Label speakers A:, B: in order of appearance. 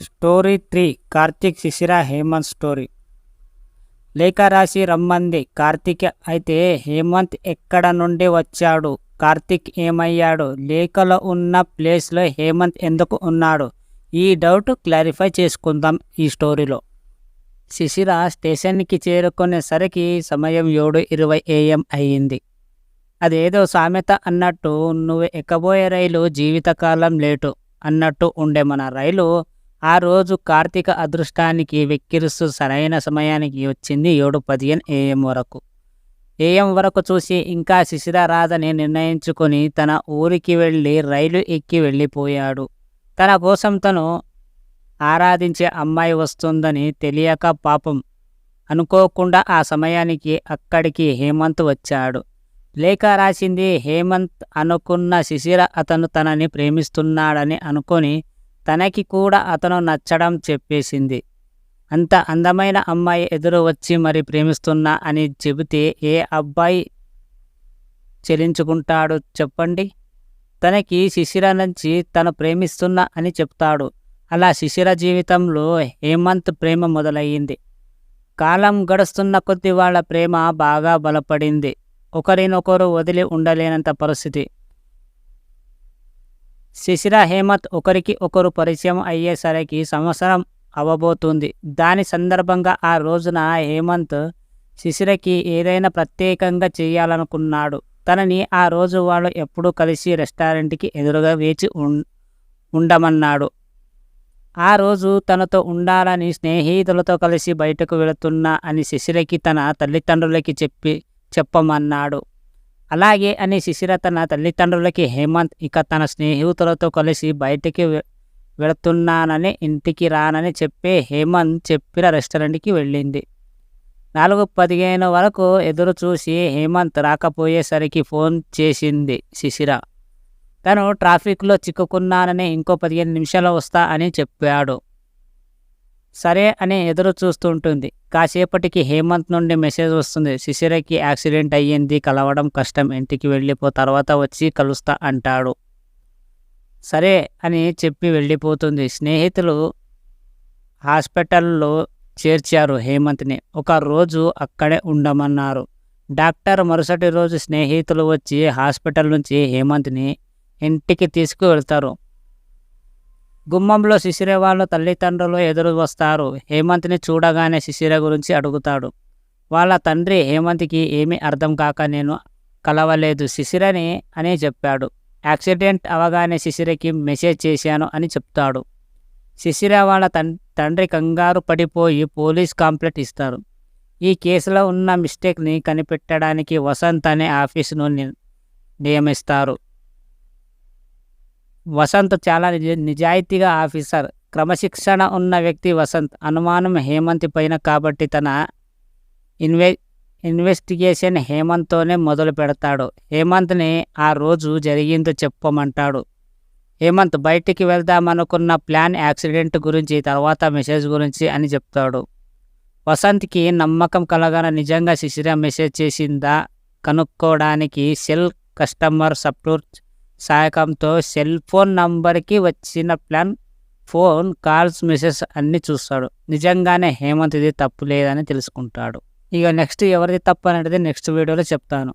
A: Story three Karthik శిశిర Hemant story. లేఖ రాసి రమ్మంది కార్తీక్ అయితే హేమంత్ ఎక్కడ నుండి వచ్చాడు? కార్తీక్ ఏమయ్యాడు? లేఖలో ఉన్న ప్లేస్లో హేమంత్ ఎందుకు ఉన్నాడు? ఈ డౌట్ క్లారిఫై చేసుకుందాం ఈ స్టోరీలో. శిశిర స్టేషన్కి చేరుకునేసరికి సమయం ఏడు ఇరవై ఏఎం అయ్యింది. అదేదో సామెత అన్నట్టు నువ్వు ఎక్కబోయే రైలు జీవితకాలం లేటు అన్నట్టు ఉండే మన రైలు ఆ రోజు కార్తీక అదృష్టానికి వెక్కిరిస్తూ సరైన సమయానికి వచ్చింది ఏడు పదిహేను ఏఎం వరకు. ఏఎం వరకు చూసి ఇంకా శిశిర రాదని నిర్ణయించుకొని తన ఊరికి వెళ్ళి రైలు ఎక్కి వెళ్ళిపోయాడు. తన కోసం తను ఆరాధించే అమ్మాయి వస్తుందని తెలియక పాపం అనుకోకుండా ఆ సమయానికి అక్కడికి హేమంత్ వచ్చాడు. లేఖ రాసింది హేమంత్ అనుకున్న శిశిర అతను తనని ప్రేమిస్తున్నాడని అనుకొని తనకి కూడా అతను నచ్చడం చెప్పేసింది. అంత అందమైన అమ్మాయి ఎదురు వచ్చి మరి ప్రేమిస్తున్నా అని చెబితే ఏ అబ్బాయి చెలించుకుంటాడు చెప్పండి? తనకి శిశిర నుంచి తను ప్రేమిస్తున్నా అని చెప్తాడు. అలా శిశిర జీవితంలో హేమంత్ ప్రేమ మొదలయ్యింది. కాలం గడుస్తున్న కొద్ది వాళ్ళ ప్రేమ బాగా బలపడింది. ఒకరినొకరు వదిలి ఉండలేనంత పరిస్థితి. శిశిర హేమంత్ ఒకరికి ఒకరు పరిచయం అయ్యేసరికి సంవత్సరం అవ్వబోతుంది దాని సందర్భంగా ఆ రోజున హేమంత్ శిశిరకి ఏదైనా ప్రత్యేకంగా చేయాలనుకున్నాడు. తనని ఆ రోజు వాళ్ళు ఎప్పుడూ కలిసి రెస్టారెంట్కి ఎదురుగా వేచి ఉండమన్నాడు. ఆ రోజు తనతో ఉండాలని స్నేహితులతో కలిసి బయటకు వెళుతున్నా అని శిశిరకి తన తల్లిదండ్రులకి చెప్పి చెప్పమన్నాడు. అలాగే అని శిశిర తన తల్లిదండ్రులకి హేమంత్ ఇక తన స్నేహితులతో కలిసి బయటికి వెళుతున్నానని ఇంటికి రానని చెప్పి హేమంత్ చెప్పిన రెస్టారెంట్కి వెళ్ళింది. నాలుగు పదిహేను వరకు ఎదురు చూసి హేమంత్ రాకపోయేసరికి ఫోన్ చేసింది శిశిర. తను ట్రాఫిక్లో చిక్కుకున్నానని ఇంకో పదిహేను నిమిషాలు వస్తా అని చెప్పాడు. సరే అని ఎదురు చూస్తుంటుంది. కాసేపటికి హేమంత్ నుండి మెసేజ్ వస్తుంది. శిశిరకి యాక్సిడెంట్ అయ్యింది కలవడం కష్టం ఇంటికి వెళ్ళిపో తర్వాత వచ్చి కలుస్తా అంటాడు. సరే అని చెప్పి వెళ్ళిపోతుంది. స్నేహితులు హాస్పిటల్లో చేర్చారు హేమంత్ని. ఒక రోజు అక్కడే ఉండమన్నారు. డాక్టర్ మరుసటి రోజు స్నేహితులు వచ్చి హాస్పిటల్ నుంచి హేమంత్ని ఇంటికి తీసుకువెళ్తారు. గుమ్మంలో శిశిర వాళ్ళ తల్లిదండ్రులు ఎదురు వస్తారు. హేమంత్ని చూడగానే శిశిర గురించి అడుగుతాడు. వాళ్ళ తండ్రి హేమంత్కి ఏమీ అర్థం కాక నేను కలవలేదు. శిశిరని అని చెప్పాడు. యాక్సిడెంట్ అవగానే శిశిరకి మెసేజ్ చేశాను అని చెప్తాడు. శిశిర వాళ్ళ తండ్రి కంగారు పడిపోయి పోలీస్ కంప్లైంట్ ఇస్తారు. ఈ కేసులో ఉన్న మిస్టేక్ని కనిపెట్టడానికి వసంత్ అనే ఆఫీసును నియమిస్తారు. వసంత్ చాలా నిజ నిజాయితీగా ఆఫీసర్. క్రమశిక్షణ ఉన్న వ్యక్తి వసంత్. అనుమానం హేమంత్ పైన కాబట్టి తన ఇన్వె ఇన్వెస్టిగేషన్ హేమంత్తోనే మొదలు పెడతాడు. హేమంత్ని ఆ రోజు జరిగిందో చెప్పమంటాడు. హేమంత్ బయటికి వెళ్దామనుకున్న ప్లాన్ యాక్సిడెంట్ గురించి తర్వాత మెసేజ్ గురించి అని చెప్తాడు. వసంత్కి నమ్మకం కలగన నిజంగా శిశిర మెసేజ్ చేసిందా కనుక్కోవడానికి సెల్ కస్టమర్ సపోర్ట్ సహాయకంతో సెల్ ఫోన్ నంబర్కి వచ్చిన ప్లాన్ ఫోన్ కాల్స్ మెసేజ్ అన్నీ చూస్తాడు. నిజంగానే హేమంత్ ఇది తప్పు లేదని తెలుసుకుంటాడు. ఇక నెక్స్ట్ ఎవరిది తప్పు అనేది నెక్స్ట్ వీడియోలో చెప్తాను.